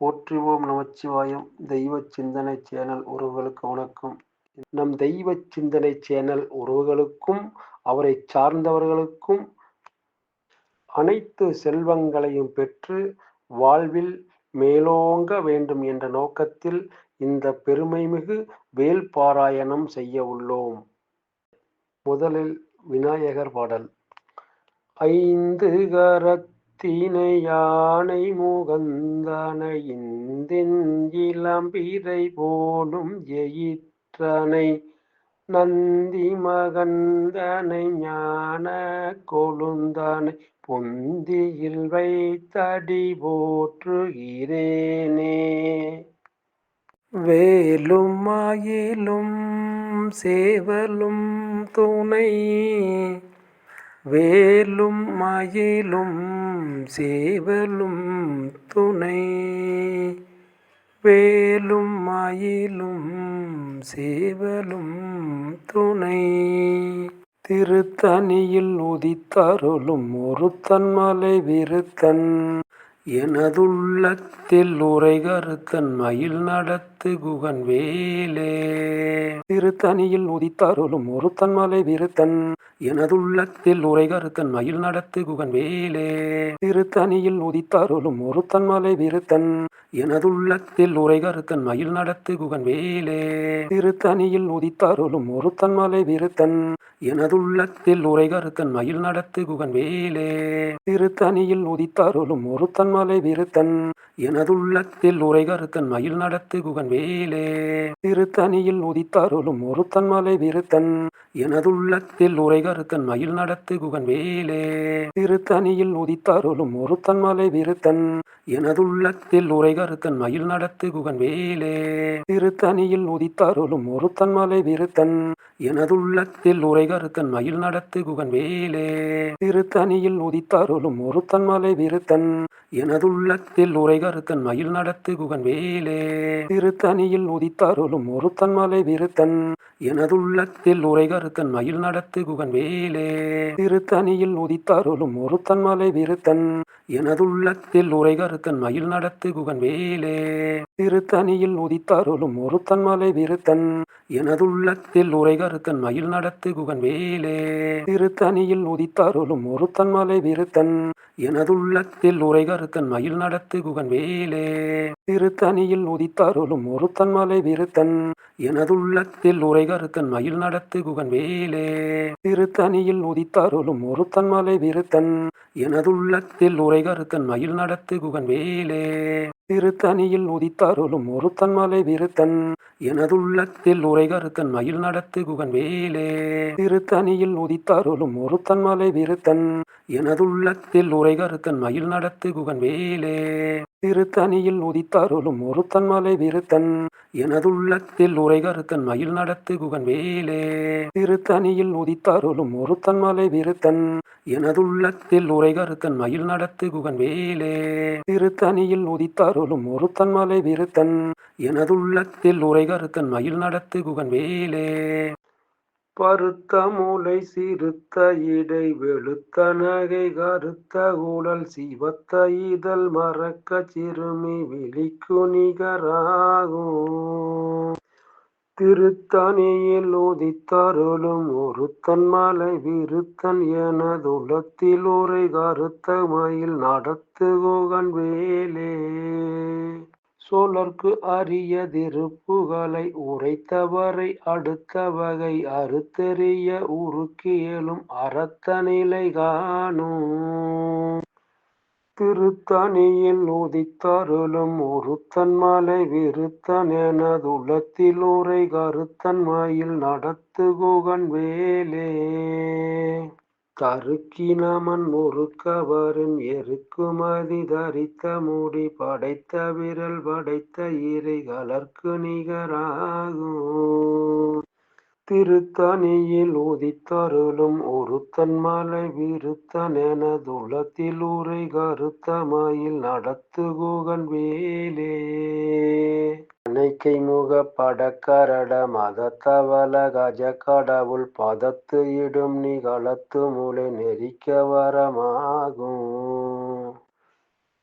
போற்றுவோம் நமச்சிவாயம். தெய்வ சிந்தனை சேனல் உறவுகளுக்கு வணக்கம். நம் தெய்வ சிந்தனை சேனல் உறவுகளுக்கும் அவரை சார்ந்தவர்களுக்கும் அனைத்து செல்வங்களையும் பெற்று வாழ்வில் மேலோங்க வேண்டும் என்ற நோக்கத்தில் இந்த பெருமைமிகு வேல் பாராயணம் செய்ய உள்ளோம். முதலில் விநாயகர் பாடல். ஐந்து கரத்தினை யானை முகந்தனை போலும் எயிற்றனை நந்தி மகந்தனை ஞான கொழுந்தனை பொந்தியில் வைத்தடி போற்றுகிறேனே வேலும் மாயிலும் சேவலும் துணை வேலும் மயிலும் சேவலும் துணை. வேலும் மயிலும் சேவலும் துணை. திருத்தணியில் உதித்தருளும் ஒருத்தன் மலை விருத்தன். எனதுள்ளத்தில் உரை கருத்தன் மயில் நடத்த குகன் வேலே திருத்தணியில் உதித்தருளும் ஒருத்தன் மலை விருத்தன் எனதுள்ளத்தில் உரை கருத்தன் மயில் நடத்து குகன் வேலே திருத்தணியில் உதித்தருளும் ஒருத்தன் மலை விருத்தன் எனதுள்ளத்தில் உரை கருத்தன் மயில் நடத்து குகன் வேலே திருத்தணியில் உதித்தருளும் ஒருத்தன் மலை விருத்தன் எனதுள்ளத்தில் உரை கருத்தன் மயில் நடத்து குகன் வேலே திருத்தணியில் உதித்தருளும் ஒருத்தன் மலை விருத்தன் எனதுள்ளத்தில் உரை கருத்தன் மயில் நடத்து குகன் வேலே. திருத்தணியில் உதித்தருளும் ஒருத்தன் மலை விருத்தன். எனதுள்ளத்தில் உரை கருத்தன் மயில் நடத்து குகன் வேலே. திருத்தணியில் உதித்தருளும் ஒருத்தன் மலை விருத்தன். எனதுள்ளத்தில் உரை கருத்தன் மயில் நடத்து குகன் வேலே. திருத்தணியில் உதித்தருளும் ஒருத்தன் மலை விருத்தன். எனதுள்ளத்தில் உரை கருத்தன் மயில் நடத்து குகன் வேலே. திருத்தணியில் உதித்தருளும் ஒருத்தன் மலை விருத்தன். எனதுள்ளத்தில் உரை கருத்தன் மயில் நடத்து குகன் வேலே திருத்தணியில் உதித்தருளும் ஒருத்தன் மலை விருத்தன். எனதுள்ளத்தில் உரை கருத்தன் மயில் நடத்து குகன் வேலே திருத்தணியில் உதித்தருளும் ஒருத்தன் மலை விருத்தன். எனதுள்ளத்தில் உரை கருத்தன் மயில் நடத்து குகன் வேலே திருத்தணியில் உதித்தருளும் ஒருத்தன் மலை விருத்தன். எனதுள்ளத்தில் உரை கருத்தன் மயில் நடத்து குகன் வேலே திருத்தணியில் உதித்தருளும் ஒருத்தன் மலை விருத்தன். எனதுள்ளத்தில் உரை கருத்தன் மயில் நடத்து குகன் வேலே திருத்தணியில் உதித்தருளும் ஒருத்தன் மலை விருத்தன். எனதுள்ளத்தில் உரை கருத்தன் மயில் நடத்து குகன் வேலே திருத்தணியில் உதித்தருளும் ஒருத்தன் மலை விருத்தன். எனதுள்ளத்தில் உரை கருத்தன் மயில் நடத்து குகன் வேலே திருத்தணியில் உதித்தாருளும் ஒருத்தன் மலை விருத்தன். எனதுள்ளத்தில் உரை கருத்தன் மயில் நடத்து குகன் வேலே திருத்தணியில் உதித்தாருளும் ஒருத்தன் மலை விருத்தன். எனதுள்ளத்தில் உரை கருத்தன் மயில் நடத்து குகன் வேலே திருத்தணியில் உதித்தருளும் ஒருத்தன் மலை விருத்தன். எனதுள்ளத்தில் உரை கருத்தன் மயில் நடத்து குகன் வேலே திருத்தணியில் உதித்தருளும் ஒருத்தன் மலை விருத்தன். எனதுள்ளத்தில் உரை கருத்தன் மயில் நடத்து குகன் வேலே திருத்தணியில் உதித்தருளும் ஒருத்தன் மலை விருத்தன். எனதுள்ளத்தில் உரை கருத்தன் மயில் நடத்து குகன் வேலே பருத்த மூளை சிறுத்த இடை வெளுத்த நகை கருத்த ஊழல் சிவத்த இதழ் மறக்க சிறுமி விழிக்கு நிகராகும் திருத்தணியில் உதித்தருளும் ஒருத்தன் மலை விருத்தன் எனதுலத்தில் உரை கருத்த மயில் நடத்து குகன் வேலே. சோழர்க்கு அரிய திருப்புகளை உரைத்தவரை அடுத்த வகை அறுத்தெறிய உருக்கியலும் அறத்த நிலை காணும். திருத்தணியில் உதித்தருளும் ஒருத்தன் மலை விருத்தன் எனதுலத்தில் உரை கருத்தன் மயில் நடத்து குகன் வேலே. கருக்கினமன் முறுக்கவரின் எருக்குமதி தரித்த முடி படைத்த விரல் படைத்த இறை கலர்க்கு நிகராகும். திருத்தணியில் உதித்தருளும் ஒருத்தன் மலை விருத்தன் எனதுலத்தில் உரை கருத்தமாயில் நடத்து குகன் வேலே. அணைக்கை முக படக்கரட மதத்தவல கஜ கடவுள் பதத்து இடும் நிகழத்து முளை நெறிக்க வரமாகும்.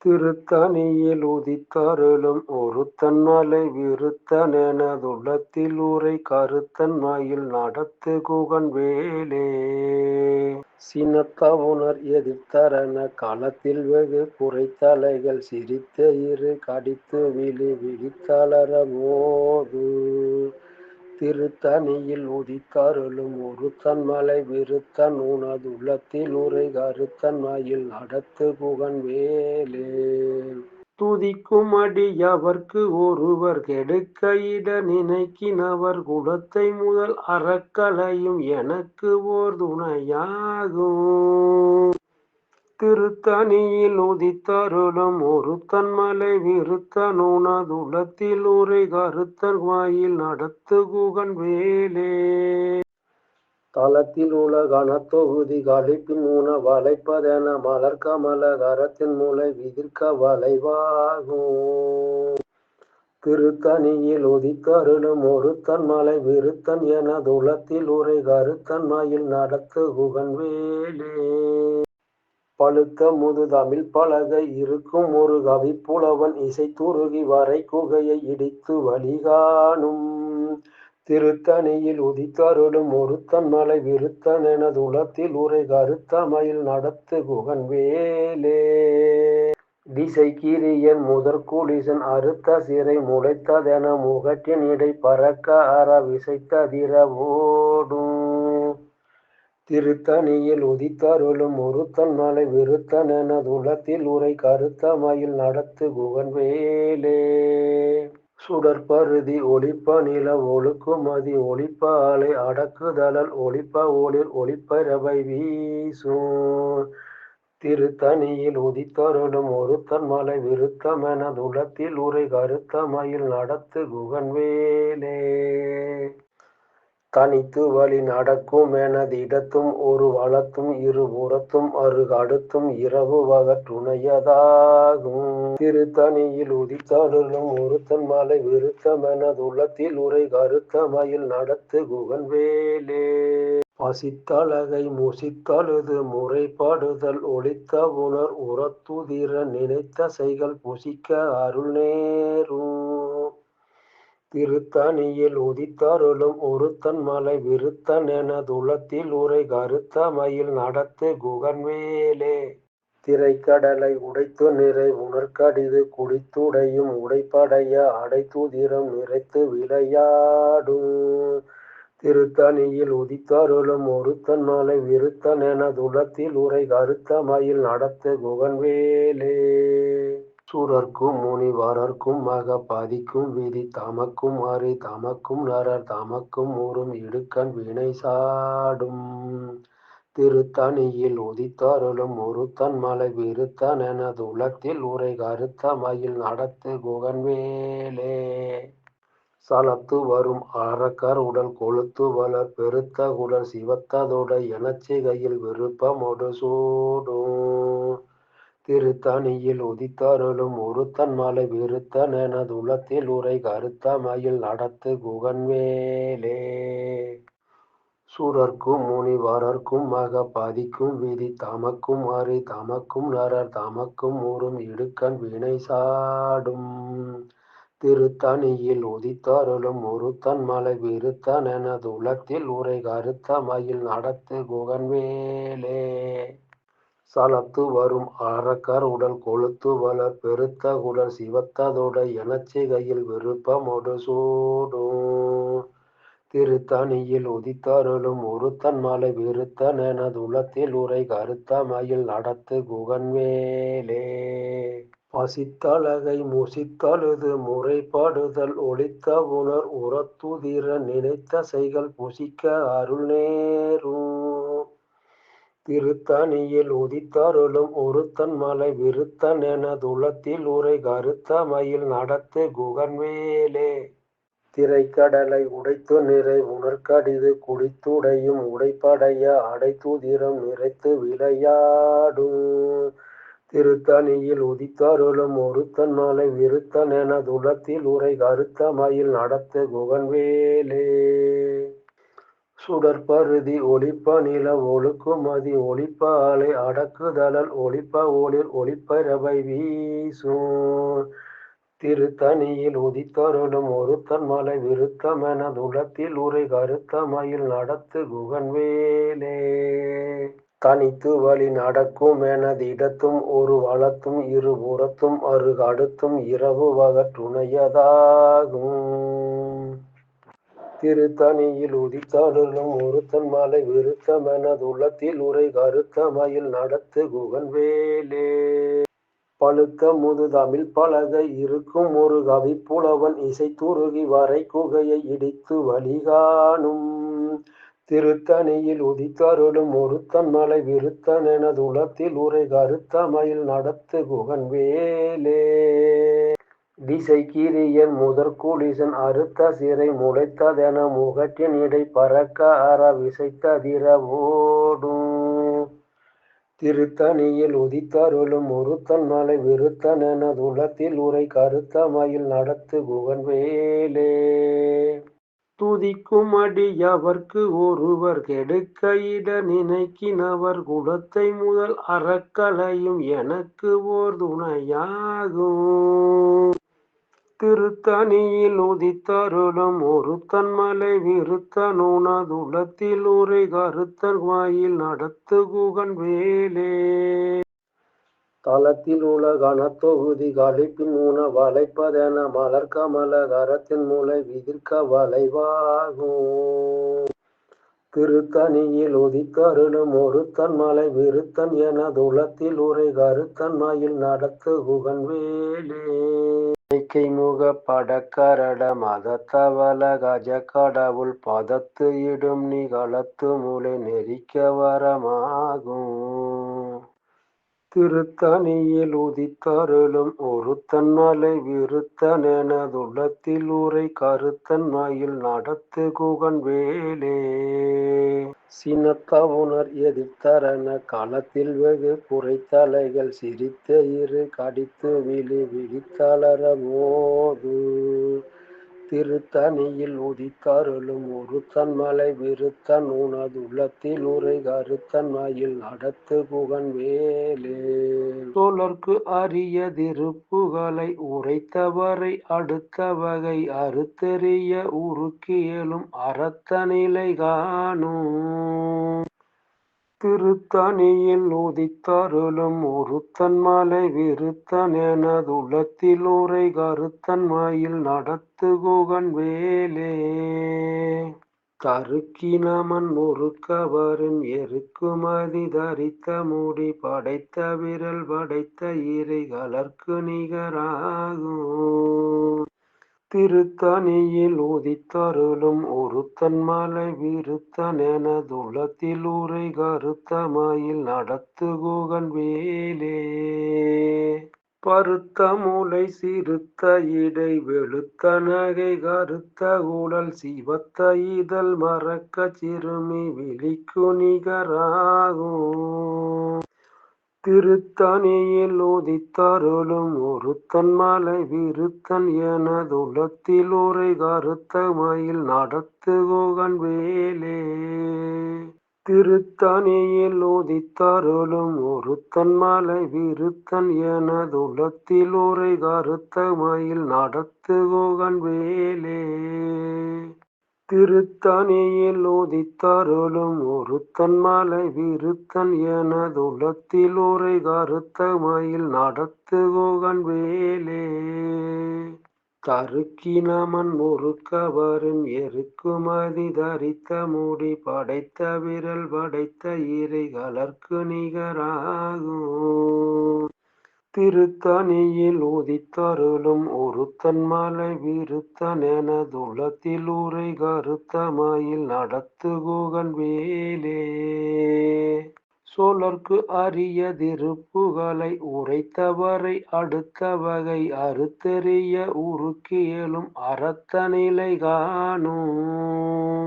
திருத்தணியில் உதித்தருளும் ஒருத்தன் மலை விருத்தனெனதுள்ளத்தில் உரை கருத்தன் மயில் நடத்து குகன் வேலே. சினத்தவுணர் எதிர்த்தரன களத்தில் வெகு குறைத்தலைகள் சிரித்த இரு கடித்து விழி விழித்தளர மோது. திருத்தணியில் உதித்தருளும் ஒருத்தன் மலை விருத்தன் உனது உள்ளத்தில் உரை கருத்தன் மயில் நடத்து புகன் வேலே துதிக்கும் அடியவர்க்கு ஒருவர் கெடுக்க இட நினைக்கினவர் குடத்தை முதல் அறக்கலையும் எனக்கு ஓர் துணையாகும். திருத்தணியில் உதித்தருளும் ஒரு தன்மலை விருத்தன் உனதுலத்தில் உரை கருத்தன் வாயில் நடத்து குகன் வேலே. தளத்தில் உல கனத்தொகுதி கழிப்பின் உண வளைப்பதென மலர் கமல கரத்தின் மூளை விதிர்க்க வளைவாகும் திருத்தணியில் உதித்தருளும் ஒரு தன்மலை விருத்தன் என துளத்தில் உரை கருத்தன் மயில் நடத்து குகன் வேலே. பழுக்க முதுதமிழ் பழக பலகை இருக்கும் ஒரு கவிப்புலவன் இசை துருகி வரை குகையை இடித்து வழிகாணும். திருத்தணியில் உதித்தருளும் ஒருத்தன் மலை விருத்தன் எனது உலத்தில் உரை கருத்தமையில் நடத்து குகன் வேலே. திசை கீரியன் முதற் கூலிசன் அறுத்த சிறை முளைத்ததென முகட்டின் இடை பறக்க அற விசைத்ததிர ஓடும் திருத்தணியில் உதித்தருளும் ஒருத்தன் மலை விருத்தன் எனதுலத்தில் உரை கருத்தமையில் நடத்து குகன் வேலே சுடற்பருதி ஒளிப்ப நில ஒழுக்குமதி ஒளிப்ப அலை அடக்குதலல் ஒளிப்ப ஒளிர் ஒளிப்பறவை வீசும். திருத்தணியில் உதித்தருளும் ஒருத்தன் மலை விருத்தமென துளத்தில் உரை கருத்தமையில் நடத்து குகன் வேலே தனித்து வழி நடக்கும் எனது இடத்தும் ஒரு வளத்தும் இரு புறத்தும் அருகடுத்தும் இரவு வகற்றுணையதாகும் திருத்தணியில் உதித்தருளும் ஒருத்தன் மலை விருத்தமெனது உள்ளத்தில் உரை கருத்த மயில் நடத்து குகன் வேலே. பசித்தலகை முசித்தழுது முறைப்பாடுதல் ஒளித்த உணர் உரத்துதிர நினைத்த செய்கள் புசிக்க அருள் நேரும். திருத்தணியில் உதித்தருளும் ஒருத்தன் மலை விருத்தன் என துளத்தில் உரை கருத்த மயில் நடத்து குகன்வேலே திரைக்கடலை உடைத்து நிறை உணர்கடிது குடித்துடையும் உடைப்படைய அடைத்துதிரம் நிறைத்து விளையாடும் திருத்தணியில் உதித்தருளும் ஒருத்தன் மலை விருத்தன் என துளத்தில் உரை கருத்த மயில் நடத்து குகன்வேலே சூரர்க்கும் முனிவரர்க்கும் மக பதிக்கும் விதி தமக்கும் அறி தமக்கும் நரர் தமக்கும் ஊரும் இடுக்கண் வினை சாடும். திருத்தணியில் உதித்தருளும் ஒருத்தன் மலை விருத்தன் எனது உலத்தில் உரை கருத்த மயில் நடத்து குகன்வேலே சலத்து வரும் அறக்கர் உடல் கொளுத்து வளர் பெருத்த குடல் சிவத்ததோட எனச்சிகையில் விருப்பமோடு சூடும். திருத்தணியில் உதித்தருளும் ஒருத்தன் மலை விருத்தன் எனது உளத்தில் உரை கருத்த மயில் நடத்து குகன் வேலே சூரர்க்கும் முனிவரர்க்கும் மக பாதிக்கும் விதி தமக்கும் அறி தமக்கும் நரர் தமக்கும் ஊரும் இடுக்கன் வினை சாடும். திருத்தணியில் உதித்தருளும் ஒருத்தன் மலை விருத்தன் எனது உலத்தில் உரை கருத்த மயில் நடத்து குகன் வேலே சலத்து வரும் அறக்கர் உடல் கொளுத்து வளர் பெருத்த குடல் சிவத்ததோட எனச்சிகையில் விருப்பமோடு சூடும். திருத்தணியில் உதித்தருளும் ஒருத்தன் மலை விருத்தன் எனது உரை கருத்த மயில் நடத்து குகன்வேலே. பசித்தலகை பசித்தழகை முசித்தழுது முறைப்பாடுதல் ஒளித்த உணர் உரத்துதிர நினைத்த செய்கள் புசிக்க அருள் நேரும். திருத்தணியில் உதித்தருளும் ஒருத்தன் மலை விருத்தன் எனதுலத்தில் உரை கருத்த மயில் நடத்து குகன் வேலே திரைக்கடலை உடைத்து நிறை உணர்கடிது குடித்துடையும் உடைப்படைய அடைத்துதிரம் நிறைத்து விளையாடும் திருத்தணியில் உதித்தருளும் ஒருத்தன் மலை விருத்தன் எனதுலத்தில் உரை கருத்த மயில் நடத்து குகன் வேலே சுடற்பருதி ஒளிப்ப நில ஒழுக்குமதி ஒளிப்ப அலை அடக்குதலல் ஒளிப்ப ஒளிர் ஒளிப்பறவை வீசும். திருத்தணியில் உதித்தருளும் ஒருத்தன் மலை விருத்தமென துளத்தில் உரை கருத்த மயில் நடத்து குகன்வேலே தனித்து வழி நடக்கும் எனதிடத்தும் ஒரு வளத்தும் இருபுறத்தும் அருகடுத்தும் இரவு வகற்றுணையதாகும். திருத்தணியில் உதித்தருளும் ஒருத்தன் மலை விருத்தமெனதுள்ளத்தில் உரை கருத்த மயில் நடத்து குகன்வேலே. பழுத்த முது தமிழ் பலகை இருக்கும் ஒரு கவிப்புலவன் துருகி வரை குகையை இடித்து வழிகாணும். திருத்தணியில் உதித்தருளும் ஒருத்தன் மலை விருத்தன் எனதுளத்தில் உரை கருத்த மயில் நடத்து குகன் வேலே திசை கிரியன் முதற் கூலிசன் அறுத்த சிறை முளைத்ததென முகற்றின் இடை பறக்க அற விசைத்ததிர ஓடும். திருத்தணியில் உதித்தருளும் ஒருத்தன் மலை விருத்தனென துளத்தில் உரை கருத்த மயில் நடத்து குகன் வேலே துதிக்கும் அடியவர்க்கு ஒருவர் கெடுக்க இட நினைக்கினவர் குலத்தை முதல் அறக்கலையும் எனக்கு ஓர் துணையாகும். திருத்தணியில் உதித்தருளும் ஒரு தன்மலை விருத்தன் உனதுலத்தில் உரை கருத்தன் வாயில் நடத்து குகன் வேலே. தளத்தில் உல கனத்தொகுதி கழிப்பின் உண வளைப்பதென மலர் கமல கரத்தின் மூளை விதிர்க்க வளைவாகும் திருத்தணியில் உதித்தருளும் ஒரு தன்மலை விருத்தன் என துளத்தில் உரை கருத்தன் மயில் நடத்து குகன் வேலே. இயற்கை முக படக்கரட மதத்தவல கஜ கடவுள் பதத்து இடும் நிகழத்து முளை நெறிக்க வரமாகும். திருத்தணியில் உதித்தருளும் ஒரு மலை விருத்தனெனதுள்ளத்தில் உரை கருத்தன் மயில் நடத்து குகன் வேலே. சினத்தவுணர் எதிர்த்தரன களத்தில் வெகு குறைத்தலைகள் சிரித்த இரு கடித்து விழி விழித்தளர மோது. திருத்தணியில் உதித்தருளும் ஒருத்தன் மலை விருத்தன் உனது உள்ளத்தில் உரை கருத்தன் மயில் நடத்து புகன் வேலே தோழர்க்கு அரிய திருப்புகளை உரைத்தவரை அடுத்த வகை அறுத்தெறிய உருக்கியலும் அறத்த நிலை காணும் திருத்தணியில் உதித்தருளும் ஒருத்தன் மலை விருத்தன் எனதுளத்தில் உரை கருத்தன் மயில் நடத்து குகன் வேலே. தருக்கினமன் முறுக்கவரும் எருக்குமதி தரித்த முடி படைத்த விரல் படைத்த இறை கலர்க்கு நிகராகும். திருத்தணியில் உதித்தருளும் ஒருத்தன் மலை விருத்தன் எனதுளத்தில் உரை கருத்தமாயில் நடத்து குகன் வேலே. பருத்த மூளை சிறுத்த இடை வெளுத்த நகை கருத்த ஊழல் சிவத்த இதழ் மறக்க சிறுமி விழிக்கு நிகராகும். திருத்தணியில் உதித்தருளும் ஒருத்தன் மலை விருத்தன் எனதுளத்தில் உரை கருத்த மயில் நடத்து குகன் வேலே. திருத்தணியில் உதித்தருளும் ஒருத்தன் மலை விருத்தன் எனதுளத்தில் உரை கருத்த மயில் நடத்து குகன் வேலே. திருத்தணியில் உதித்தருளும் ஒருத்தன் மலை விருத்தன் எனதுலத்தில் உரை கருத்த மயில் நடத்து குகன் வேலே. கருக்கினமன் முறுக்கவரும் எருக்குமதி தரித்த மூடி படைத்த விரல் படைத்த இறை கலர்க்கு நிகராகும். திருத்தணியில் உதித்தருளும் ஒருத்தன் மலை விருத்தன் எனதுளத்தில் உரை கருத்தமாயில் மயில் வேலே. சோழர்க்கு அரிய திருப்புகளை உரைத்தவரை அடுத்த வகை அறுத்தெறிய உருக்கியலும் அறத்த நிலை காணும்.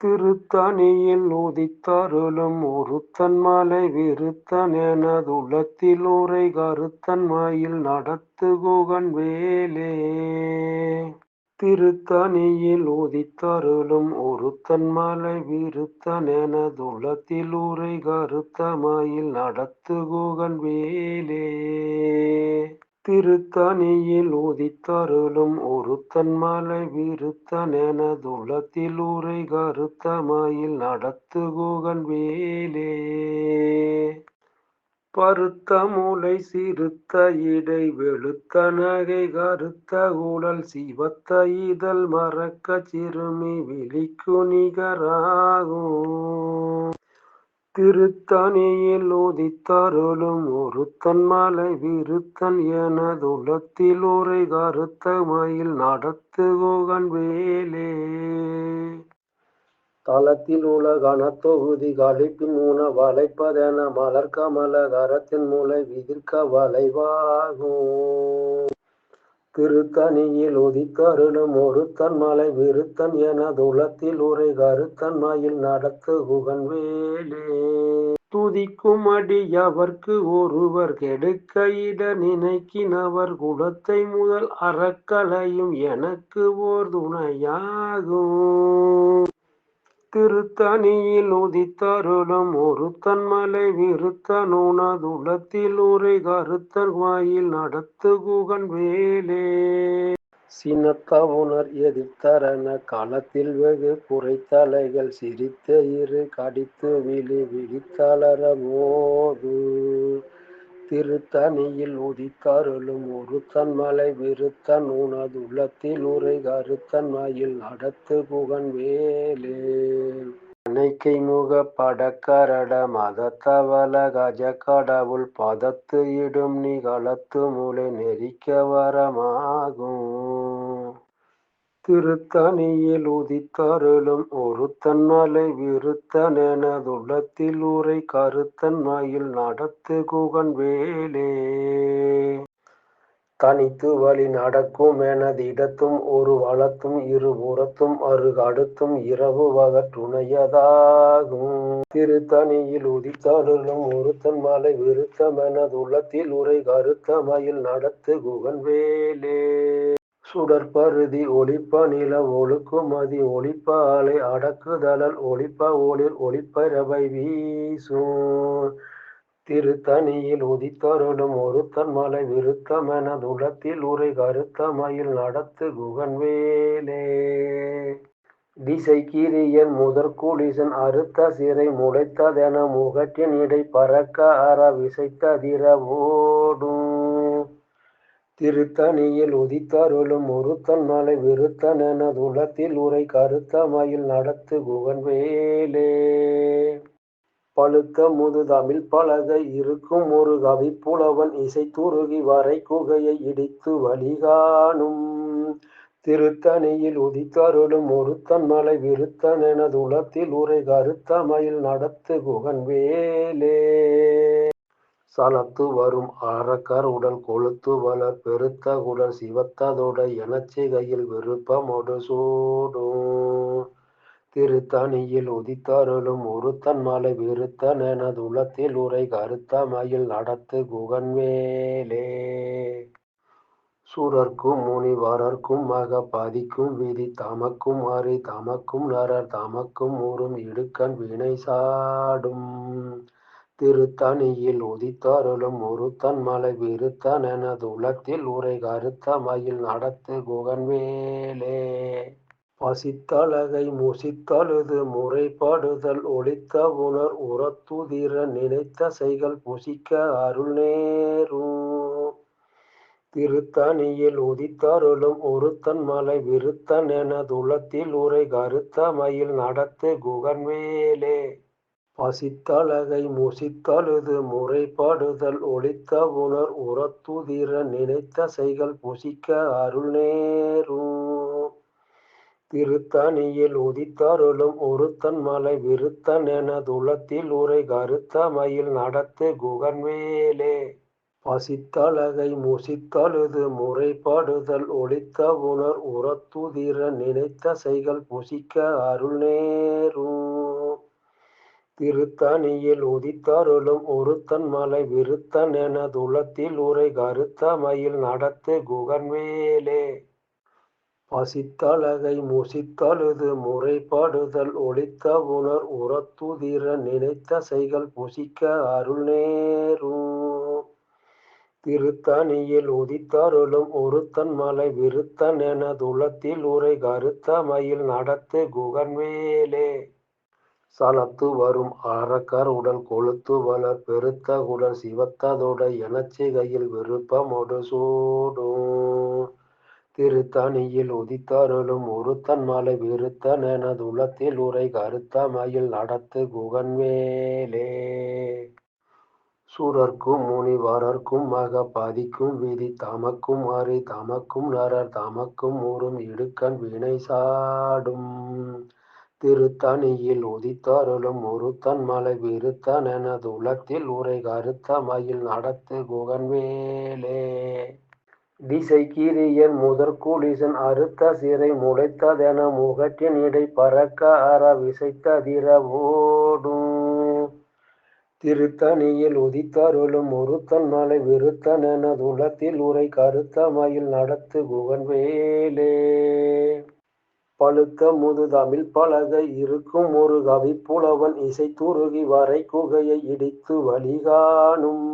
திருத்தணியில் உதித்தருளும் ஒருத்தன் மலை விருத்தன் எனதுளத்தில் உரை கருத்தன் மயில் நடத்து குகன் வேலே திருத்தணியில் உதித்தருளும் ஒருத்தன் மலை விருத்தன் எனதுள்ளத்தில் உரை கருத்தமயில் நடத்து குகன் வேலே திருத்தணியில் உதித்தருளும் ஒருத்தன் மலை விருத்தன் எனதுள்ளத்தில் உரை கருத்தமாயில் நடத்துகுகன் வேலே. பருத்த மூளை சிறுத்த இடை வெளுத்த நகை கருத்த ஊழல் சிவத்த இதழ் மறக்க சிறுமி விழிக்கு நிகராகும். திருத்தணியில் உதித்தருளும் ஒருத்தன் மலை விருத்தன் எனதுள்ளத்தில் உரை கருத்த மயில் நடத்து குகன் வேலே. தளத்தில் உலகன தொகுதி கழிப்பின் ஊன வளைப்பதென மலர் கரத்தின் மூளை விதிர்க்க வளைவாகும். திருத்தணியில் உதித்தருளும் ஒரு மலை விருத்தன் எனதுளத்தில் உரை கருத்தன் மயில் நடத்து குகன் வேலே துதிக்கும் அடி அவர்க்கு ஒருவர் கெடுக்க இட நினைக்கினவர் குலத்தை முதல் அறக்கலையும் எனக்கு ஓர் துணையாகும். திருத்தணியில் உதித்தருளும் ஒரு தன்மலை விருத்தன் உனதுளத்தில் உரை கருத்தர் வாயில் நடத்து குகன் வேலே. சினத்தவுணர் எதிர்த்தரன களத்தில் வெகு குறைத்தலைகள் சிரித்த இரு கடித்து விழி விழித்தளர மோது. திருத்தணியில் உதித்தருளும் ஒரு தன்மலை விருத்தன் உனது உள்ளத்தில் உரை கருத்தன் மயில் நடத்து புகன் வேலே அன்னைக்கை முக படக்கரட மதத்தவல கஜ கடவுள் பதத்து இடும் நிகழத்து முளை நெறிக்க வரமாகும். திருத்தணியில் உதித்தருளும் ஒருத்தன் மலை விருத்தன் உரை கருத்தன் மயில் நடத்து குகன் வேலே. தனித்து வழி நடக்கும் எனதிடத்தும் ஒரு வளத்தும் இருபுறத்தும் அருகடுத்தும் இரவு வகற்றுணையதாகும் திருத்தணியில் உதித்தருளும் ஒருத்தன் மலை விருத்தம் எனது உரை கருத்தமயில் நடத்து குகன் வேலே. சுடற்பருதி ஒளிப்ப நில ஒழுக்குமதி ஒளிப்ப அலை அடக்குதலல் ஒளிப்ப ஒளிர் ஒளிப்பரவை வீசும். திருத்தணியில் உதித்தருளும் ஒருத்தன் மலை விருத்தமென துளத்தில் உரை கருத்த மயில் நடத்து குகன்வேலே. திசை கிரியன் முதற் குளிசன் அறுத்த சிறை முளைத்ததென முகற்றின் இடை பறக்க அற விசைத்ததிர ஓடும் திருத்தணியில் உதித்தருளும் ஒருத்தன் மலை விருத்தன் எனதுள்ளத்தில் உரை கருத்த மயில் நடத்து குகன் வேலே பழுத்த முது தமிழ் பலகை இருக்கும் ஒரு கவிப்புலவன் இசை துருகி வரை குகையை இடித்து வழிகாணும். திருத்தணியில் உதித்தருளும் ஒருத்தன் மலை விருத்தன் எனதுளத்தில் உரை கருத்த மயில் நடத்து குகன் சலத்து வரும் அறக்கர் உடல் கொழுத்து வளர் பெருத்த குடல் சிவத்ததோட எனச்சிகையில் விருப்பமோடு சூடும் திருத்தணியில் உதித்தருளும் ஒருத்தன் மலை விருத்தன் எனது உளத்தில் உரை கருத்த மயில் நடத்து குகன் சூரர்க்கும் முனி முனிவரர்க்கும் மக பதிக்கும் விதி தமக்கும் அறி தமக்கும் நரர் தமக்கும் ஊரும் இடுக்கண் வினை சாடும். திருத்தணியில் உதித்தருளும் ஒருத்தன் மலை விருத்தன் எனது உலத்தில் உரை கருத்த மயில் நடத்து குகன்வேலே பசித்தலகை முசித்தழுது முறைப்படுதல் ஒளித்த உணர் உரத்துதிர நினைத்த செய்கள் புசிக்க அருள் நேரும் திருத்தணியில் உதித்தருளும் ஒருத்தன் மலை விருத்தன் எனது உலத்தில் உரை கருத்த மயில் நடத்து குகன்வேலே வேலே முசித்தழுது முறைப்படுதல் ஒளித்த உணர் உரத்துதிர நினைத்த செய்கள் புசிக்க அருள் நேரும் திருத்தணியில் உதித்தருளும் ஒருத்தன் மலை விருத்தன் எனதுளத்தில் உரை கருத்த மயில் நடத்து குகன்வேலே. பசித்தலகை முசித்தழுது முறைப்படுதல் ஒளித்த உணர் உரத்துதிர நினைத்த செய்கள் புசிக்க அருள் நேரும் திருத்தணியில் உதித்தருளும் ஒருத்தன் மலை விருத்தன் எனதுளத்தில் உரை கருத்த மயில் நடத்து குகன்வேலே பசித்தலகை பசித்தழகை முசித்தழுது முறைப்படுதல் ஒளித்தவுணர் உரத்துதிர நினைத்த செய்கள் புசிக்க அருள்நேரும் திருத்தணியில் உதித்தருளும் ஒருத்தன் மலை விருத்தன் எனதுளத்தில் உரை கருத்த மயில் நடத்து குகன்வேலே சலத்து வரும் அறக்கர் உடல் கொழுத்து வளர் பெருத்த உடல் சிவத்ததொட எனச்சிகையில் விருப்பமோடு சூடும் திருத்தணியில் உதித்தருளும் ஒருத்தன் மலை விருத்தன் உளத்தில் உரை கருத்த மயில் நடத்து குகன்வேலே சூரர்க்கும் முனிவரர்க்கும் மக பதிக்கும் விதி தமக்கும் அறி தமக்கும் நரர் தமக்கும் ஊரும் இடுக்கண் வினை சாடும். திருத்தணியில் உதித்தருளும் ஒருத்தன் மலை விருத்தன் எனது உலத்தில் உரை கருத்த மயில் நடத்து குகன்வேலே திசை கீரியன் முதற் குளிசன் அறுத்த சிறை முளைத்ததென முகற்றின் இடை பறக்க அற விசைத்ததிர ஓடும் திருத்தணியில் உதித்தருளும் ஒருத்தன் மலை விருத்தன் எனது உலத்தில் உரை கருத்த மயில் நடத்து குகன்வேலே பழுக்க முதுதமிழ் பலகை இருக்கும் ஒரு கவிப்புலவன் இசை துருகி வரை குகையை இடித்து வழிகாணும்.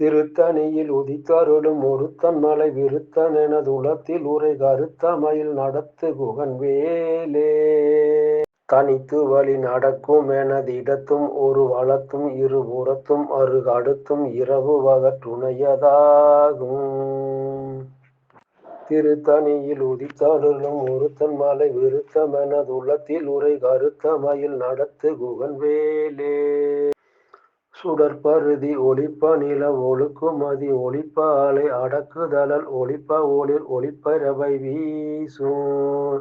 திருத்தணியில் உதித்தருளும் ஒருத்தன்மலை விருத்தன் எனது உலத்தில் உரை கருத்த நடத்து நடத்து குகன்வேலே தனித்து வழி நடக்கும் எனது இடத்தும் ஒரு வளத்தும் இருபுறத்தும் அருகடுத்தும் இரவு வகற்றுணையதாகும். திருத்தணியில் உதித்தருளும் ஒருத்தன் மாலை விருத்தமெனது உள்ளத்தில் உரை கருத்தமையில் நடத்து குகன் வேலே சுடற்பருதி ஒளிப்ப நில ஒழுக்குமதி ஒளிப்ப அலை அடக்குதலல் ஒளிப்ப ஒளிர் ஒளிப்பறவை வீசும்.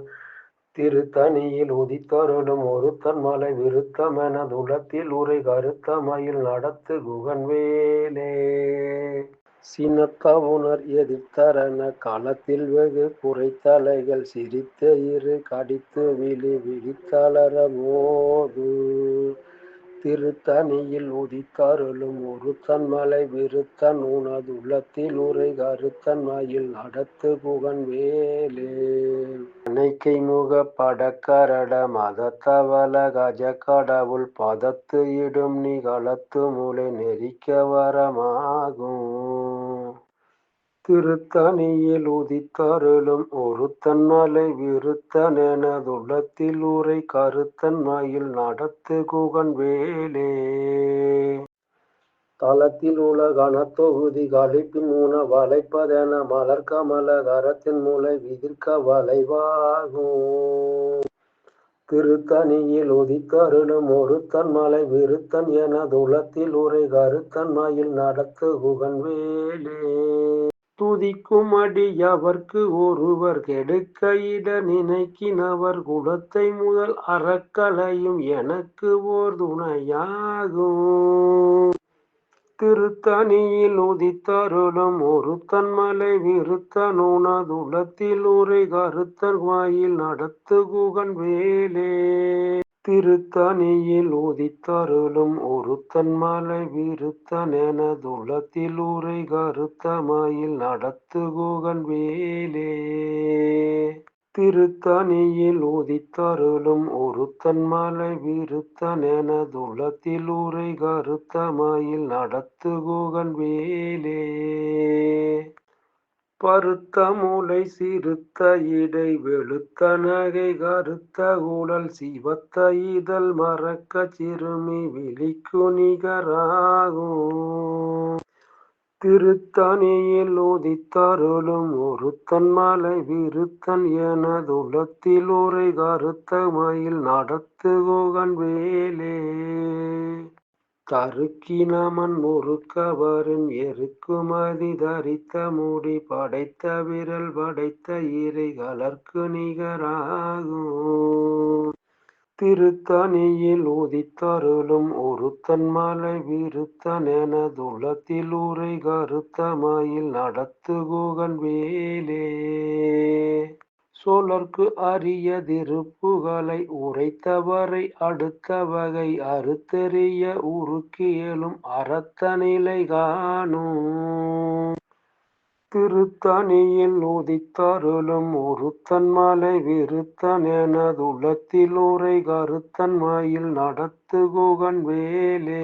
திருத்தணியில் உதித்தருளும் ஒருத்தன் மலை விருத்தமெனது உலத்தில் உரை கருத்தமையில் நடத்து குகன் வேலே சினத்தவுணர் எதிர்த்தரண களத்தில் வெகு குறைத்தலைகள் சிரித்த இரு கடித்து விழி விழித்தளர மோது. திருத்தணியில் உதித்தருளும் ஒருத்தன் மலை விருத்தன் உனது உள்ளத்தில் உரை கருத்தன் மயில் நடத்து புகன் வேலே அன்னைக்கை முக படக்கரட மதத்தவல கஜ கடவுள் பதத்து இடும் நிகழத்து முளை நெறிக்க வரமாகும். திருத்தணியில் உதித்தருளும் ஒருத்தன் மலை விருத்தனெனதுள்ளத்தில் உரை கருத்தன் மயில் நடத்து குகன் வேலே. தளத்தில் உல கனத்தொகுதி கழிப்பின் ஊன வளைப்பதென மலர் கமல கரத்தின் மூளை விதிர்க்க வளைவாகும் திருத்தணியில் உதித்தருளும் ஒருத்தன் மலை விருத்தன் எனதுளத்தில் உரை கருத்தன் மயில் நடத்து குகன் வேலே. துதிக்கும் அடியவர்க்கு ஒருவர் கெடுக்க இட நினைக்கினவர் குலத்தை முதல் அறக்கலையும் எனக்கு ஓர் துணையாகும். திருத்தணியில் உதித்தருளும் ஒருத்தன் மலை விருத்தன் உனதுலத்தில் உரை கருத்தன் வாயில் நடத்து குகன் வேலே. திருத்தணியில் உதித்தருளும் ஒருத்தன் மலை விருத்தனதுலத்தில் உரை கருத்தமாயில் மயில் வேலே. திருத்தணியில் உதித்தருளும் ஒருத்தன் மலை விருத்தனதுலத்தில் உரை கருத்தமாயில் மயில் வேலே. பருத்த மூளை சிறுத்த இடை வெளுத்த நகை கருத்த ஊழல் சிவத்த இதழ் மறக்க சிறுமி விழிக்கு நிகராகும். திருத்தணியில் உதித்தருளும் ஒருத்தன் மலை விருத்தன் எனதுலத்தில் உரை கருத்த மயில் நடத்து குகன் வேலே. தருக்கினமன் முறுக்கவரும் எருக்குமதி தரித்த முடி படைத்த விரல் படைத்த இறை கலர்க்கு நிகராகும். திருத்தணியில் உதித்தருளும் ஒருத்தன் மலை விருத்தனென துளத்தில் உரை கருத்தமாயில் நடத்து குகன் வேலே. சோழர்க்கு அரிய திருப்புகளை உரைத்தவரை அடுத்த வகை அறுத்தெறிய உருக்கியலும் அறத்த நிலை காணும். திருத்தணியில் உதித்தருளும் ஒருத்தன் மலை விருத்தன் எனதுளத்தில் உரை கருத்தன் மயில் நடத்து குகன் வேலே.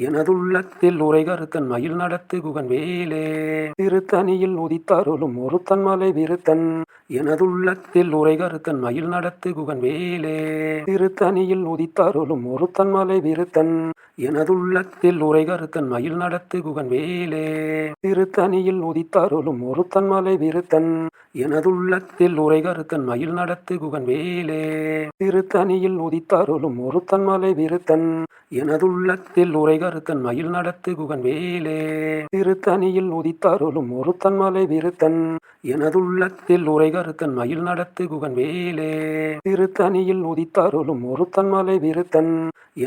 எனதுள்ளத்தில் உரை கருத்தன் மயில் நடத்து குகன் வேலே. திருத்தணியில் உதித்தருளும் ஒருத்தன் மலை விருத்தன். எனதுள்ளத்தில் உரை கருத்தன் மயில் நடத்து குகன் வேலே. திருத்தணியில் உதித்தருளும் ஒருத்தன் மலை விருத்தன். எனதுள்ளத்தில் உரை கருத்தன் மயில் நடத்து குகன் வேலே. திருத்தணியில் உதித்தருளும் ஒருத்தன் மலை விருத்தன். எனதுள்ளத்தில் உரை கருத்தன் மயில் நடத்து குகன் வேலே. திருத்தணியில் உதித்தருளும் ஒருத்தன் மலை விருத்தன். எனதுள்ளத்தில் உரைக கருத்தன் மயில் நடத்து குகன் வேலே திருத்தணியில் உதித்தருளும் ஒருத்தன் மலை விருத்தன். எனதுள்ளத்தில் உரை கருத்தன் மயில் நடத்து குகன் வேலே திருத்தணியில் உதித்தருளும் ஒருத்தன் மலை விருத்தன்.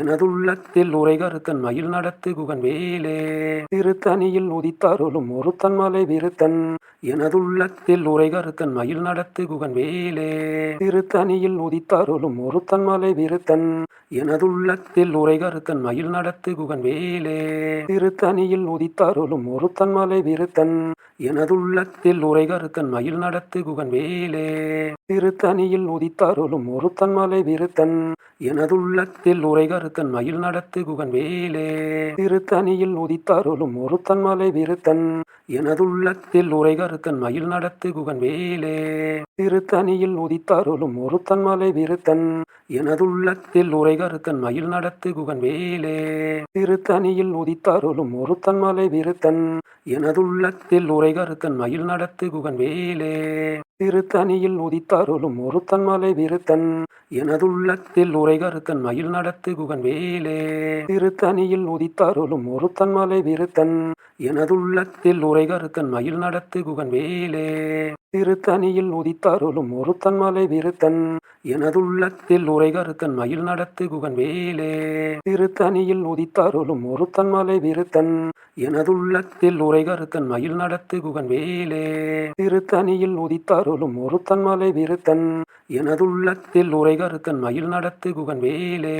எனதுள்ளத்தில் உரை கருத்தன் மயில் நடத்து குகன் வேலே திருத்தணியில் உதித்தருளும் ஒருத்தன் மலை விருத்தன். எனதுள்ளத்தில் உரை கருத்தன் மயில் நடத்து குகன் வேலே திருத்தணியில் உதித்தருளும் ஒருத்தன் மலை விருத்தன். எனதுள்ளத்தில் உரை கருத்தன் மயில் நடத்து குகன் வேலே திருத்தணியில் உதித்தருளும் ஒருத்தன் மலை விருத்தன். எனதுள்ளத்தில் உரை கருத்தன் மயில் நடத்து குகன் வேலே திருத்தணியில் உதித்தருளும் ஒருத்தன் மலை விருத்தன் எனதுள்ளத்தில் உரை கருத்தன் மயில் நடத்து குகன் வேலே. திருத்தணியில் உதித்தருளும் ஒருத்தன் மலை விருத்தன் எனதுள்ளத்தில் உரை கருத்தன் மயில் நடத்து குகன் வேலே. திருத்தணியில் உதித்தருளும் ஒருத்தன் மலை விருத்தன் எனதுள்ளத்தில் உரை கருத்தன் மயில் நடத்து குகன் வேலே. திருத்தணியில் உதித்தருளும் ஒருத்தன் மலை விருத்தன் எனதுள்ளத்தில் உரை கருத்தன் மயில் நடத்து குகன் வேலே. திருத்தணியில் உதித்தாருளும் ஒருத்தன் மலை விருத்தன் எனதுள்ளத்தில் உரை கருத்தன் மயில் நடத்து குகன் வேலே திருத்தணியில் உதித்தாருளும் ஒருத்தன் மலை விருத்தன் எனதுள்ளத்தில் உரை கருத்தன் மயில் நடத்து குகன் வேலே திருத்தணியில் உதித்தருளும் ஒருத்தன் மலை விருத்தன். எனதுள்ளத்தில் உரை கருத்தன் மயில் நடத்து குகன் வேலே திருத்தணியில் உதித்தருளும் ஒருத்தன் மலை விருத்தன். எனதுள்ளத்தில் உரை கருத்தன் மயில் நடத்து குகன் வேலே திருத்தணியில் உதித்தருளும் ஒருத்தன் மலை விருத்தன். எனதுள்ளத்தில் உரை கருத்தன் மயில் நடத்து குகன் வேலே